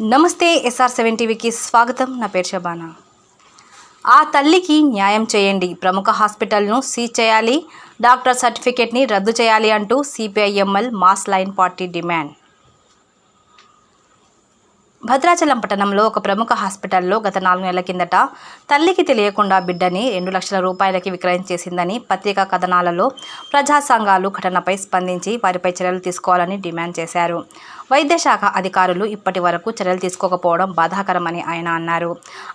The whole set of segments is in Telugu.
నమస్తే ఎస్ఆర్ సెవెన్ టీవీకి స్వాగతం. నా పేరు షబానా ఆ తల్లికి న్యాయం చేయండి. ప్రముఖ హాస్పిటల్ను సీజ్ చేయాలి. డాక్టర్ సర్టిఫికేట్ని రద్దు చేయాలి అంటూ CPIML mass line party demand. Bhadrachalam పట్టణంలో ఒక ప్రముఖ హాస్పిటల్లో గత నాలుగు నెలల కిందట తల్లికి తెలియకుండా బిడ్డని రెండు లక్షల రూపాయలకి విక్రయించేసిందని పత్రికా కథనాలలో ప్రజా సంఘాలు ఘటనపై స్పందించి వారిపై చర్యలు తీసుకోవాలని డిమాండ్ చేశారు. వైద్యశాఖ అధికారులు ఇప్పటి వరకు చర్యలు తీసుకోకపోవడం బాధాకరమని ఆయన అన్నారు.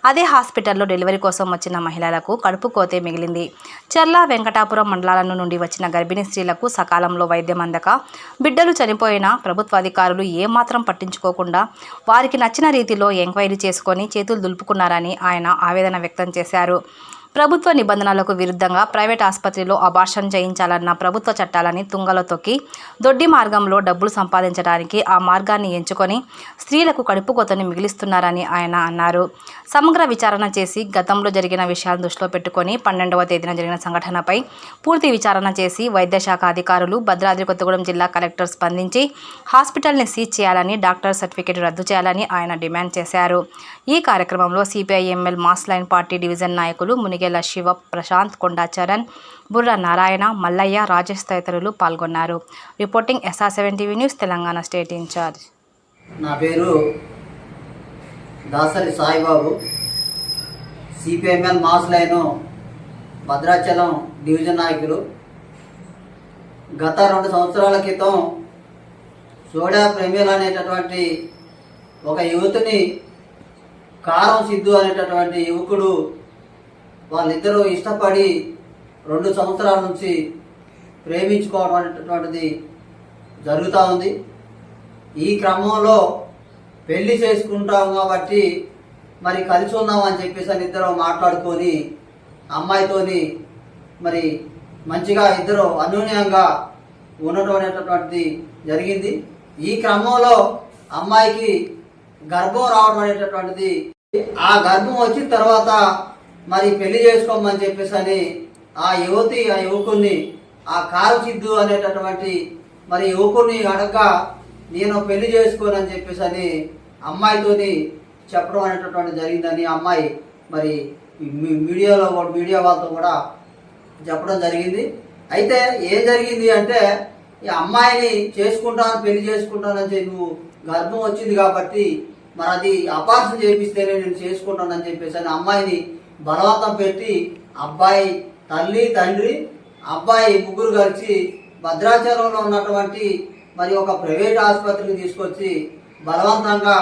అదే హాస్పిటల్లో డెలివరీ కోసం వచ్చిన మహిళలకు కడుపు కోతే మిగిలింది. చర్ల వెంకటాపురం మండలాల నుండి వచ్చిన గర్భిణీ స్త్రీలకు సకాలంలో వైద్యం అందక బిడ్డలు చనిపోయినా ప్రభుత్వ అధికారులు ఏమాత్రం పట్టించుకోకుండా వారికి నచ్చిన రీతిలో ఎంక్వైరీ చేసుకొని చేతులు దులుపుకున్నారని ఆయన ఆవేదన వ్యక్తం చేశారు. ప్రభుత్వ నిబంధనలకు విరుద్ధంగా ప్రైవేట్ ఆసుపత్రిలో అబార్షన్ చేయించాలన్న ప్రభుత్వ చట్టాలని తుంగలో తొక్కి దొడ్డి మార్గంలో డబ్బులు సంపాదించడానికి ఆ మార్గాన్ని ఎంచుకొని స్త్రీలకు కడుపు కొతని మిగిలిస్తున్నారని ఆయన అన్నారు. సమగ్ర విచారణ చేసి గతంలో జరిగిన విషయాలను దృష్టిలో పెట్టుకొని పన్నెండవ తేదీన జరిగిన సంఘటనపై పూర్తి విచారణ చేసి వైద్యశాఖ అధికారులు భద్రాద్రి కొత్తగూడెం జిల్లా కలెక్టర్ స్పందించి హాస్పిటల్ని సీజ్ చేయాలని డాక్టర్ సర్టిఫికేట్ రద్దు చేయాలని ఆయన డిమాండ్ చేశారు. ఈ కార్యక్రమంలో CPIML mass line party division నాయకులు మునిగేల శివ ప్రశాంత్ కొండాచరణ్ బుర్ర నారాయణ మల్లయ్య రాజేష్ తదితరులు పాల్గొన్నారు. Reporting SR seven TV news Telangana state in charge. నా పేరు Dasari Saibaba. CPML mass line Bhadrachalam division నాయకులు. గత రెండు సంవత్సరాల క్రితం సోడా ప్రేమిల్ అనేటటువంటి ఒక యువతిని కారం సిద్ధు అనేటటువంటి యువకుడు వాళ్ళిద్దరూ ఇష్టపడి రెండు సంవత్సరాల నుంచి ప్రేమించుకోవడం అనేటటువంటిది జరుగుతూ ఉంది. ఈ క్రమంలో పెళ్ళి చేసుకుంటాం కాబట్టి మరి కలిసి ఉందాం అని చెప్పేసి అని ఇద్దరు మాట్లాడుకొని అమ్మాయితోని మరి మంచిగా ఇద్దరు అన్యోన్యంగా ఉండటం అనేటటువంటిది జరిగింది. ఈ క్రమంలో అమ్మాయికి గర్భం రావడం అనేటటువంటిది ఆ గర్భం వచ్చిన తర్వాత మరి పెళ్ళి చేసుకోమని చెప్పేసి అని ఆ యువతి ఆ యువకుణ్ణి ఆ కారు చిద్దు అనేటటువంటి మరి యువకుడిని అడగ నేను పెళ్ళి చేసుకోనని చెప్పేసి అని అమ్మాయితోని చెప్పడం అనేటటువంటి జరిగిందని అమ్మాయి మరి మీడియాలో కూడా మీడియా వాళ్ళతో కూడా చెప్పడం జరిగింది. అయితే ఏం జరిగింది అంటే ఈ అమ్మాయిని చేసుకుంటాను పెళ్ళి చేసుకుంటానని చెప్పి నువ్వు గర్భం వచ్చింది కాబట్టి మరి అది అపార్షన్ చేపిస్తేనే నేను చేసుకుంటానని చెప్పేసి అని అమ్మాయిని బలవంతం పెట్టి అబ్బాయి తల్లి తండ్రి అబ్బాయి ముగ్గురు కలిసి భద్రాచలంలో ఉన్నటువంటి మరి ఒక ప్రైవేట్ ఆసుపత్రికి తీసుకొచ్చి బలవంతంగా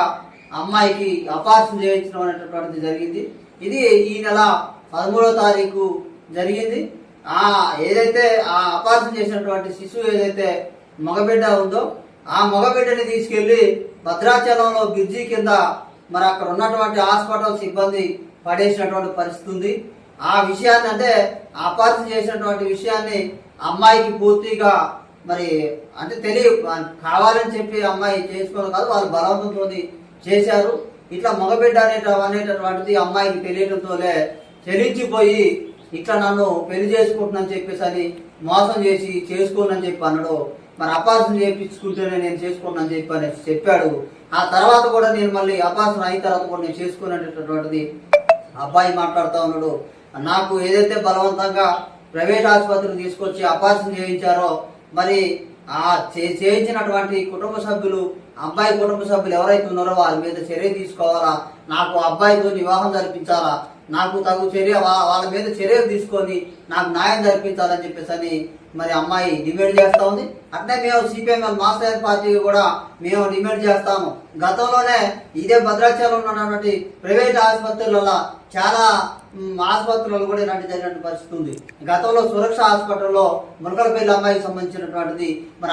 అమ్మాయికి అపార్షన్ చేయించడం అనేటటువంటిది జరిగింది. ఇది ఈ నెల పదమూడో తారీఖు జరిగింది. ఆ ఏదైతే ఆ అపార్షన్ చేసినటువంటి శిశువు ఏదైతే మగబిడ్డ ఉందో ఆ మగబిడ్డని తీసుకెళ్ళి భద్రాచలంలో బ్రిడ్జి కింద మరి అక్కడ ఉన్నటువంటి హాస్పిటల్ సిబ్బంది పడేసినటువంటి పరిస్థితి ఉంది. ఆ విషయాన్ని అంటే అపార్షన్ చేసినటువంటి విషయాన్ని అమ్మాయికి పూర్తిగా మరి అంటే తెలియ కావాలని చెప్పి అమ్మాయి చేసుకోవడం కాదు వాళ్ళు బలవంతంతో చేశారు. ఇట్లా మగబిడ్డ అనేట అనేటటువంటిది అమ్మాయికి తెలియడంతోనే చెలించిపోయి ఇట్లా నన్ను పెళ్ళి చేసుకుంటున్నాను చెప్పేసి అని మోసం చేసి చేసుకోనని చెప్పి అన్నాడు. మరి అపార్షన్ చేయించుకుంటేనే నేను చేసుకున్నాను చెప్పి అని చెప్పాడు. ఆ తర్వాత కూడా నేను మళ్ళీ అపార్షన్ అయిన తర్వాత కూడా నేను చేసుకునేటటువంటిది అబ్బాయి మాట్లాడుతూ ఉన్నాడు. నాకు ఏదైతే బలవంతంగా ప్రైవేట్ ఆసుపత్రికి తీసుకొచ్చి అపార్షన్ చేయించారో మరి ఆ చేయించినటువంటి కుటుంబ సభ్యులు అబ్బాయి కుటుంబ సభ్యులు ఎవరైతే ఉన్నారో వాళ్ళ మీద చర్య తీసుకోవాలా? నాకు అబ్బాయితో వివాహం జరిపించాలా? నాకు తగు చర్య వాళ్ళ మీద చర్యలు తీసుకొని నాకు న్యాయం జరిపించాలని చెప్పేసి అని మరి అమ్మాయి డిమాండ్ చేస్తా ఉంది. అట్లే మేము సిపిఎంఎల్ మాస్టర్ పార్టీ కూడా మేము డిమాండ్ చేస్తాము. గతంలోనే ఇదే భద్రాచలం ఉన్నటువంటి ప్రైవేట్ ఆసుపత్రులలో చాలా ఆసుపత్రులలో కూడా ఇలాంటి జరిగినటువంటి పరిస్థితి ఉంది. గతంలో సురక్ష హాస్పిటల్లో మునకలపల్లి అమ్మాయికి సంబంధించినటువంటిది. మరి